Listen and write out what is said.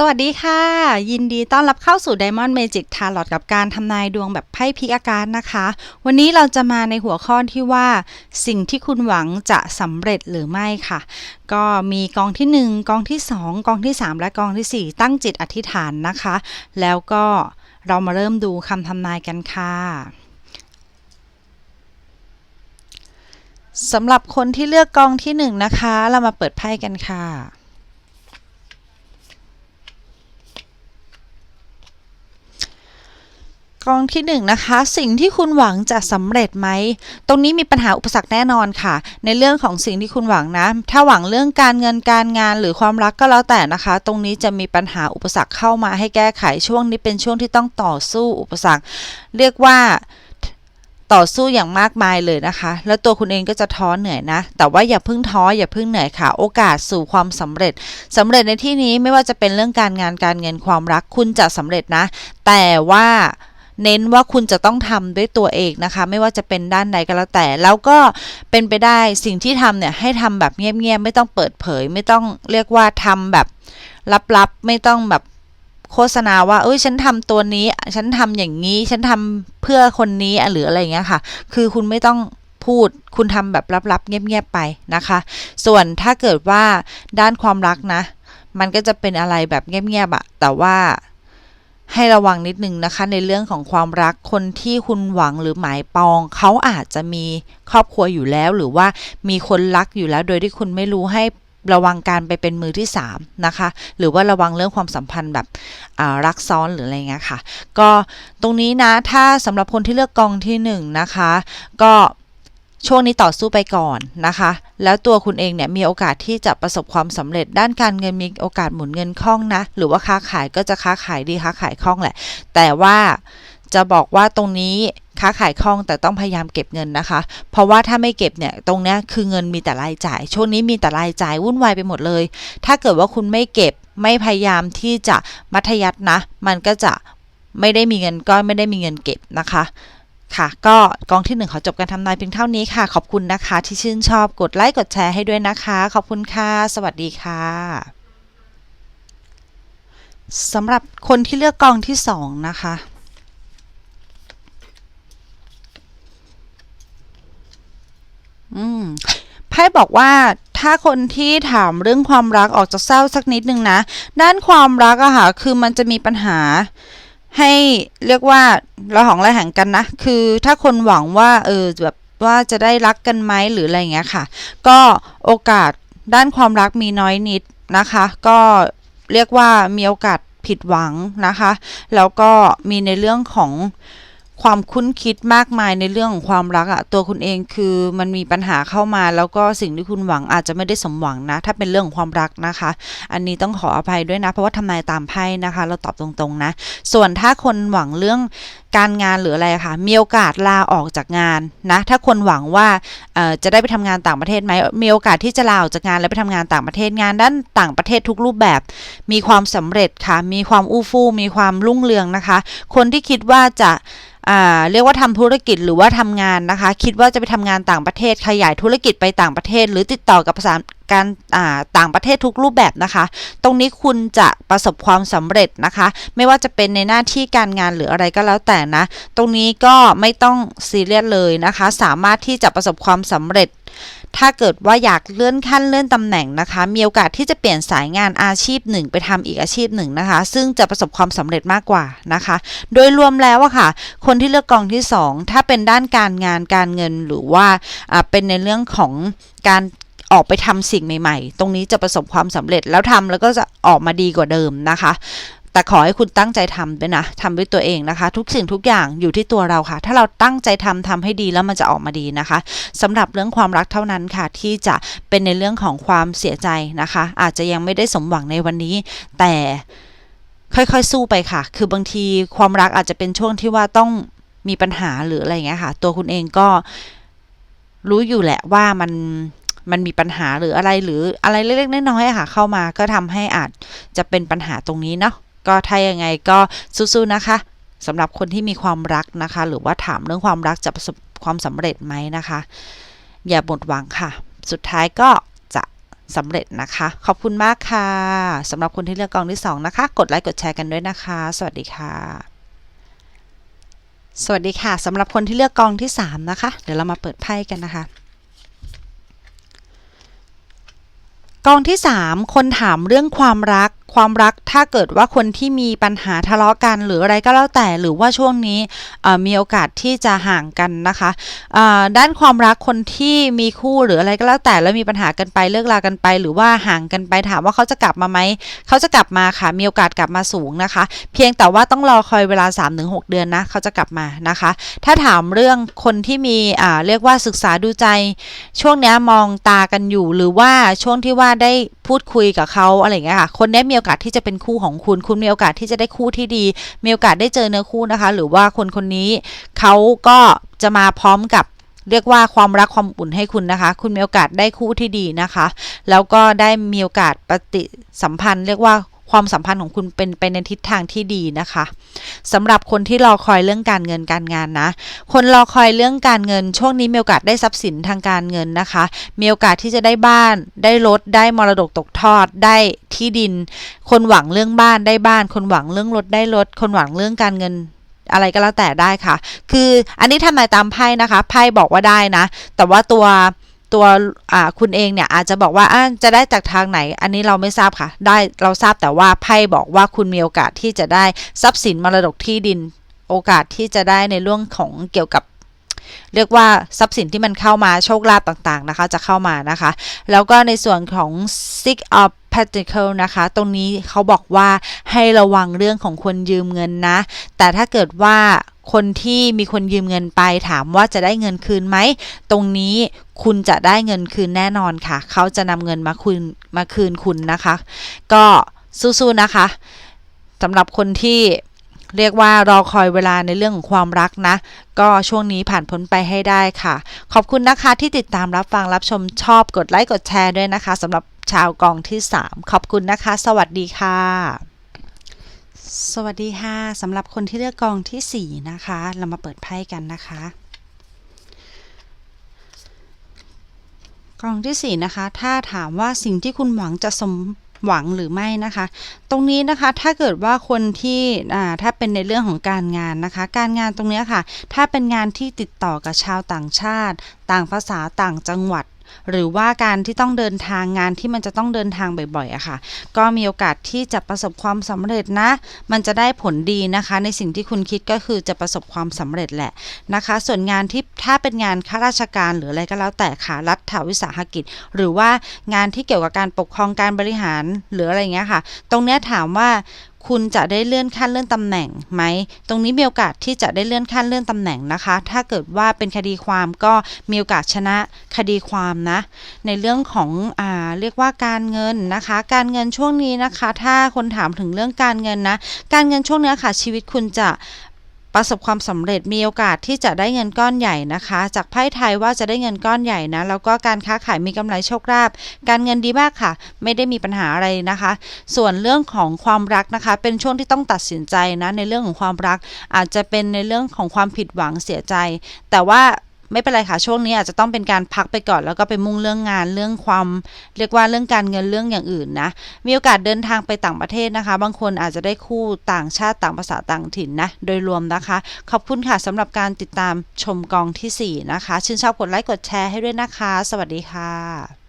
สวัสดีค่ะ ยินดีต้อนรับเข้าสู่ Diamond Magic Tarot กับการทำนายดวงแบบไพ่พิกอาการนะคะ วันนี้เราจะมาในหัวข้อที่ว่า สิ่งที่คุณหวังจะสำเร็จหรือไม่ค่ะ ก็มีกองที่ 1 กองที่ 2 กองที่ 3 และกองทีสี่4 ตั้งจิตอธิษฐานนะคะ แล้วก็เรามาเริ่มดูคำทำนายกันค่ะสำหรับคนที่เลือกกองที่ 1 นะคะ เรามาเปิดไพ่กันค่ะ กองที่1นนะคะ สิ่งที่คุณหวังจะสำเร็จไหม ตรงนี้มีปัญหาอุปสรรคแน่นอนค่ะ ในเรื่องของสิ่งที่คุณหวังนะ ถ้าหวังเรื่องการเงินการงานหรือความรักก็แล้วแต่นะคะ ตรงนี้จะมีปัญหาอุปสรรคเข้ามาให้แก้ไขช่วงนี้เป็นช่วงที่ต้องต่อสู้อุปสรรค เรียกว่าต่อสู้อย่างมากมายเลยนะคะ แล้วตัวคุณเองก็จะท้อเหนื่อยนะ แต่ว่าอย่าเพิ่งท้ออย่าเพิ่งเหนื่อยค่ะ โอกาสสู่ความสำเร็จสำเร็จในที่นี้ไม่ว่าจะเป็นเรื่องการงานการเงินความรักคุณจะสำเร็จนะ แต่ว่า เน้นว่าคุณจะต้องทำด้วยตัวเองนะคะ ไม่ว่าจะเป็นด้านใดก็แล้วแต่ แล้วก็เป็นไปได้สิ่งที่ทำเนี่ยให้ทำแบบเงียบๆไม่ต้องเปิดเผย ไม่ต้องเรียกว่าทำแบบลับๆ ไม่ต้องแบบโฆษณาว่าเอ้ยฉันทำตัวนี้ ฉันทำอย่างนี้ ฉันทำเพื่อคนนี้หรืออะไรอย่างเงี้ยค่ะ คือคุณไม่ต้องพูด คุณทำแบบลับๆ เงียบๆไปนะคะ ส่วนถ้าเกิดว่าด้านความรักนะ มันก็จะเป็นอะไรแบบเงียบๆอะแต่ว่า ให้ระวังนิดนึงนะคะในเรื่องของความรักคนที่คุณหวังหรือหมายปอง เขาอาจจะมีครอบครัวอยู่แล้ว หรือว่ามีคนรักอยู่แล้ว โดยที่คุณไม่รู้ให้ระวังการไปเป็นมือที่3นะคะหรือว่าระวังเรื่องความสัมพันธ์แบบรักซ้อนหรืออะไรเงี้ยค่ะ ก็ตรงนี้นะถ้าสำหรับคนที่เลือกกองที่1นะคะ ก็ ช่วงนี้ต่อสู้ไปก่อนนะคะ แล้วตัวคุณเองเนี่ยมีโอกาสที่จะประสบความสำเร็จด้านการเงินมีโอกาสหมุนเงินคล่องนะ หรือว่าค้าขายก็จะค้าขายดีค้าขายคล่องแหละ แต่ว่าจะบอกว่าตรงนี้ค้าขายคล่องแต่ต้องพยายามเก็บเงินนะคะ เพราะว่าถ้าไม่เก็บเนี่ยตรงนี้คือเงินมีแต่รายจ่าย ช่วงนี้มีแต่รายจ่ายวุ่นวายไปหมดเลย ถ้าเกิดว่าคุณไม่เก็บไม่พยายามที่จะมัธยัตินะ มันก็จะไม่ได้มีเงินก้อนไม่ได้มีเงินเก็บนะคะ ค่ะ ก็กองที่หนึ่งขอจบการทำนายเพียงเท่านี้ค่ะ ขอบคุณนะคะ ที่ชื่นชอบกดไลค์กดแชร์ให้ด้วยนะคะ ขอบคุณค่ะ สวัสดีค่ะสำหรับคนที่เลือกกองที่สองนะคะอืมไพ่บอกว่าถ้าคนที่ถามเรื่องความรักออกจากเศร้าสักนิดนึงนะ ด้านความรักอะค่ะคือมันจะมีปัญหา ให้เรียกว่าเราหองระแหงกันนะ คือถ้าคนหวังว่าเออแบบว่าจะได้รักกันไหมหรืออะไรเงี้ยค่ะ ก็โอกาสด้านความรักมีน้อยนิดนะคะ ก็เรียกว่ามีโอกาสผิดหวังนะคะ แล้วก็มีในเรื่องของ ความคุ้นคิดมากมายในเรื่องของความรักอะตัวคุณเองคือมันมีปัญหาเข้ามา แล้วก็สิ่งที่คุณหวังอาจจะไม่ได้สมหวังนะ ถ้าเป็นเรื่องของความรักนะคะ อันนี้ต้องขออภัยด้วยนะ เพราะว่าทำนายตามไพ่นะคะ เราตอบตรงๆนะ ส่วนถ้าคนหวังเรื่องการงานหรืออะไรคะมีโอกาสลาออกจากงานนะถ้าคนหวังว่าจะได้ไปทำงานต่างประเทศไหมมีโอกาสที่จะลาออกจากงานแล้วไปทำงานต่างประเทศงานด้านต่างประเทศทุกรูปแบบ มีความสำเร็จค่ะมีความอู้ฟู่มีความรุ่งเรืองนะคะ คนที่คิดว่าจะ เรียกว่าทำธุรกิจหรือว่าทำงานนะคะ คิดว่าจะไปทำงานต่างประเทศขยายธุรกิจไปต่างประเทศ หรือติดต่อกับภาษา การต่างประเทศทุกรูปแบบนะคะ ตรงนี้คุณจะประสบความสำเร็จนะคะ ไม่ว่าจะเป็นในหน้าที่การงานหรืออะไรก็แล้วแต่นะ ตรงนี้ก็ไม่ต้องซีเรียสเลยนะคะ สามารถที่จะประสบความสำเร็จ ถ้าเกิดว่าอยากเลื่อนขั้นเลื่อนตำแหน่งนะคะ มีโอกาสที่จะเปลี่ยนสายงานอาชีพหนึ่งไปทำอีกอาชีพหนึ่งนะคะ ซึ่งจะประสบความสำเร็จมากกว่านะคะ โดยรวมแล้วอะค่ะ คนที่เลือกกองที่ 2 ถ้าเป็นด้านการงานการเงินหรือว่าเป็นในเรื่องของการ ออกไปทำสิ่งใหม่ ๆ ตรงนี้จะประสบความสำเร็จแล้วทำแล้วก็จะออกมาดีกว่าเดิมนะคะแต่ขอให้คุณตั้งใจทำด้วยนะทำด้วยตัวเองนะคะ ทุกสิ่งทุกอย่างอยู่ที่ตัวเราค่ะ ถ้าเราตั้งใจทำทำให้ดีแล้วมันจะออกมาดีนะคะสำหรับเรื่องความรักเท่านั้นค่ะ ที่จะเป็นในเรื่องของความเสียใจนะคะ อาจจะยังไม่ได้สมหวังในวันนี้ แต่ค่อยๆสู้ไปค่ะ คือบางทีความรักอาจจะเป็นช่วงที่ว่าต้องมีปัญหาหรืออะไรเงี้ยค่ะ ตัวคุณเองก็รู้อยู่แหละว่ามัน มันมีปัญหาหรืออะไรหรืออะไรเล็กๆน้อยๆค่ะ เข้ามาก็ทำให้อาจจะเป็นปัญหาตรงนี้เนาะก็ถ้ายังไงก็สู้ๆนะคะสำหรับคนที่มีความรักนะคะ หรือว่าถามเรื่องความรักจะประสบความสำเร็จไหมนะคะ อย่าหมดหวังค่ะ สุดท้ายก็จะสำเร็จนะคะ ขอบคุณมากค่ะสำหรับคนที่เลือกกองที่สองนะคะ กดไลค์กดแชร์กันด้วยนะคะ สวัสดีค่ะ สวัสดีค่ะสำหรับคนที่เลือกกองที่สามนะคะ เดี๋ยวเรามาเปิดไพ่กันนะคะ กองที่ 3 คนถามเรื่องความรัก ความรักถ้าเกิดว่าคนที่มีปัญหาทะเลาะกันหรืออะไรก็แล้วแต่หรือว่าช่วงนี้มีโอกาสที่จะห่างกันนะคะด้านความรักคนที่มีคู่หรืออะไรก็แล้วแต่แล้วมีปัญหากันไปเลิกลากันไป หรือว่าห่างกันไปถามว่าเขาจะกลับมาไหมเขาจะกลับมาค่ะ มีโอกาสกลับมาสูงนะคะ เพียงแต่ว่าต้องรอคอยเวลา 3-6 เดือนนะเขาจะกลับมานะคะ ถ้าถามเรื่องคนที่มีอ่าเรียกว่าศึกษาดูใจ ช่วงนี้มองตากันอยู่หรือว่าช่วงที่ว่าได้พูดคุยกับเขาอะไรอย่างเงี้ยค่ะ คนนี้มีโอกาสที่จะเป็นคู่ของคุณ คุณมีโอกาสที่จะได้คู่ที่ดี มีโอกาสได้เจอเนื้อคู่นะคะ หรือว่าคนคนนี้เขาก็จะมาพร้อมกับเรียกว่าความรักความอุ่นให้คุณนะคะ คุณมีโอกาสได้คู่ที่ดีนะคะ แล้วก็ได้มีโอกาสปฏิสัมพันธ์ เรียกว่า ความสัมพันธ์ของคุณเป็นไปในทิศทางที่ดีนะคะสำหรับคนที่รอคอยเรื่องการเงินการงานนะ คนรอคอยเรื่องการเงิน ช่วงนี้มีโอกาสได้ทรัพย์สินทางการเงินนะคะ มีโอกาสที่จะได้บ้าน ได้รถ ได้มรดกตกทอด ได้ที่ดิน คนหวังเรื่องบ้านได้บ้าน คนหวังเรื่องรถได้รถ คนหวังเรื่องการเงินอะไรก็แล้วแต่ได้ค่ะ คืออันนี้ทำนายตามไพ่นะคะ ไพ่บอกว่าได้นะ แต่ว่าตัว ตัวคุณเองเนี่ยอาจจะบอกว่าจะได้จากทางไหน อันนี้เราไม่ทราบค่ะ ได้เราทราบแต่ว่าไพ่บอกว่าคุณมีโอกาสที่จะได้ทรัพย์สินมรดกที่ดิน โอกาสที่จะได้ในเรื่องของเกี่ยวกับเรียกว่าทรัพย์สินที่มันเข้ามาโชคลาภต่างๆนะคะ จะเข้ามานะคะ แล้วก็ในส่วนของ six of pentacle นะคะ ตรงนี้เขาบอกว่าให้ระวังเรื่องของคนยืมเงินนะ แต่ถ้าเกิดว่า คนที่มีคนยืมเงินไปถามว่าจะได้เงินคืนไหม ตรงนี้คุณจะได้เงินคืนแน่นอนค่ะ เขาจะนำเงินมาคืนมาคืนคุณนะคะ ก็สู้ๆนะคะสำหรับคนที่เรียกว่ารอคอยเวลาในเรื่องของความรักนะ ก็ช่วงนี้ผ่านพ้นไปให้ได้ค่ะ ขอบคุณนะคะที่ติดตามรับฟังรับชมชอบกดไลค์กดแชร์ด้วยนะคะสำหรับชาวกองที่ 3 ขอบคุณนะคะ สวัสดีค่ะ สวัสดีค่ะสำหรับคนที่เลือกกองทีสี่ 4 นะคะ เรามาเปิดไพ่กันนะคะ กองที่ 4 นะคะ ถ้าถามว่าสิ่งที่คุณหวังจะสมหวังหรือไม่นะคะ ตรงนี้นะคะถ้าเกิดว่าคนที่ถ้าเป็นในเรื่องของการงานนะคะ การงานตรงเนี้ยค่ะ ถ้าเป็นงานที่ติดต่อกับชาวต่างชาติ ต่างภาษาต่างจังหวัด หรือว่าการที่ต้องเดินทางงานที่มันจะต้องเดินทางบ่อยๆอะค่ะ ก็มีโอกาสที่จะประสบความสำเร็จนะ มันจะได้ผลดีนะคะ ในสิ่งที่คุณคิดก็คือจะประสบความสำเร็จแหละนะคะ ส่วนงานที่ถ้าเป็นงานข้าราชการหรืออะไรก็แล้วแต่ค่ะรัฐวิสาหกิจ หรือว่างานที่เกี่ยวกับการปกครองการบริหารหรืออะไรเงี้ยค่ะ ตรงเนี้ยถามว่า คุณจะได้เลื่อนขั้นเลื่อนตำแหน่งไหม ตรงนี้มีโอกาสที่จะได้เลื่อนขั้นเลื่อนตำแหน่งนะคะ ถ้าเกิดว่าเป็นคดีความก็มีโอกาสชนะคดีความนะ ในเรื่องของอ่าเรียกว่าการเงินนะคะ การเงินช่วงนี้นะคะ ถ้าคนถามถึงเรื่องการเงินนะ การเงินช่วงนี้ค่ะชีวิตคุณจะ ประสบความสำเร็จมีโอกาสที่จะได้เงินก้อนใหญ่นะคะ จากไพ่ไทยว่าจะได้เงินก้อนใหญ่นะแล้วก็การค้าขายมีกำไรโชคลาภการเงินดีมากค่ะ ไม่ได้มีปัญหาอะไรนะคะ ส่วนเรื่องของความรักนะคะ เป็นช่วงที่ต้องตัดสินใจนะในเรื่องของความรัก อาจจะเป็นในเรื่องของความผิดหวังเสียใจ แต่ว่า ไม่เป็นไรค่ะช่วงนี้อาจจะต้องเป็นการพักไปก่อน แล้วก็ไปมุ่งเรื่องงานเรื่องความ เรียกว่าเรื่องการเงินเรื่องอย่างอื่นนะมีโอกาสเดินทางไปต่างประเทศนะคะ บางคนอาจจะได้คู่ต่างชาติต่างภาษาต่างถิ่นนะโดยรวมนะคะ ขอบคุณค่ะสำหรับการติดตามชมกองทีสี่ 4 นะคะ ชื่นชอบกดไลค์กดแชร์ให้ด้วยนะคะ สวัสดีค่ะ